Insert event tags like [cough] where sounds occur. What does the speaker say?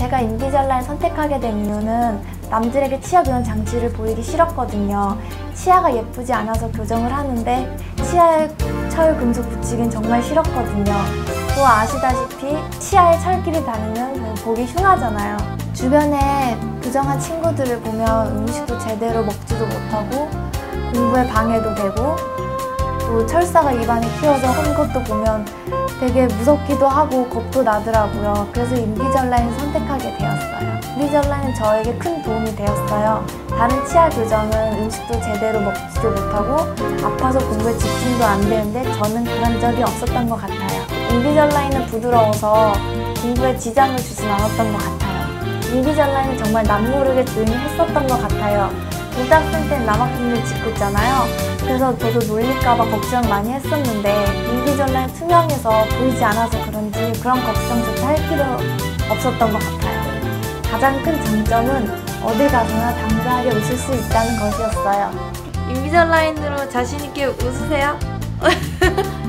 제가 인비절라인 선택하게 된 이유는 남들에게 치아 교정 장치를 보이기 싫었거든요. 치아가 예쁘지 않아서 교정을 하는데 치아에 철 금속 붙이긴 정말 싫었거든요. 또 아시다시피 치아에 철길이 다니면 보기 흉하잖아요. 주변에 교정한 친구들을 보면 음식도 제대로 먹지도 못하고 공부에 방해도 되고 또 철사가 입안에 끼어서 한 것도 보면 되게 무섭기도 하고 겁도 나더라고요. 그래서 인비절라인 선택하게 되었어요. 인비절라인은 저에게 큰 도움이 되었어요. 다른 치아 교정은 음식도 제대로 먹지도 못하고 아파서 공부에 집중도 안 되는데 저는 그런 적이 없었던 것 같아요. 인비절라인은 부드러워서 공부에 지장을 주진 않았던 것 같아요. 인비절라인은 정말 남모르게 조용히 했었던 것 같아요. 고등학생 때는 남학생들 짓고 있잖아요. 그래서 저도 놀릴까봐 걱정 많이 했었는데 인비절라인 투명해서 보이지 않아서 그런지 그런 걱정조차 할 필요 없었던 것 같아요. 가장 큰 장점은 어딜 가서나 당당하게 웃을 수 있다는 것이었어요. 인비절라인으로 자신있게 웃으세요. [laughs]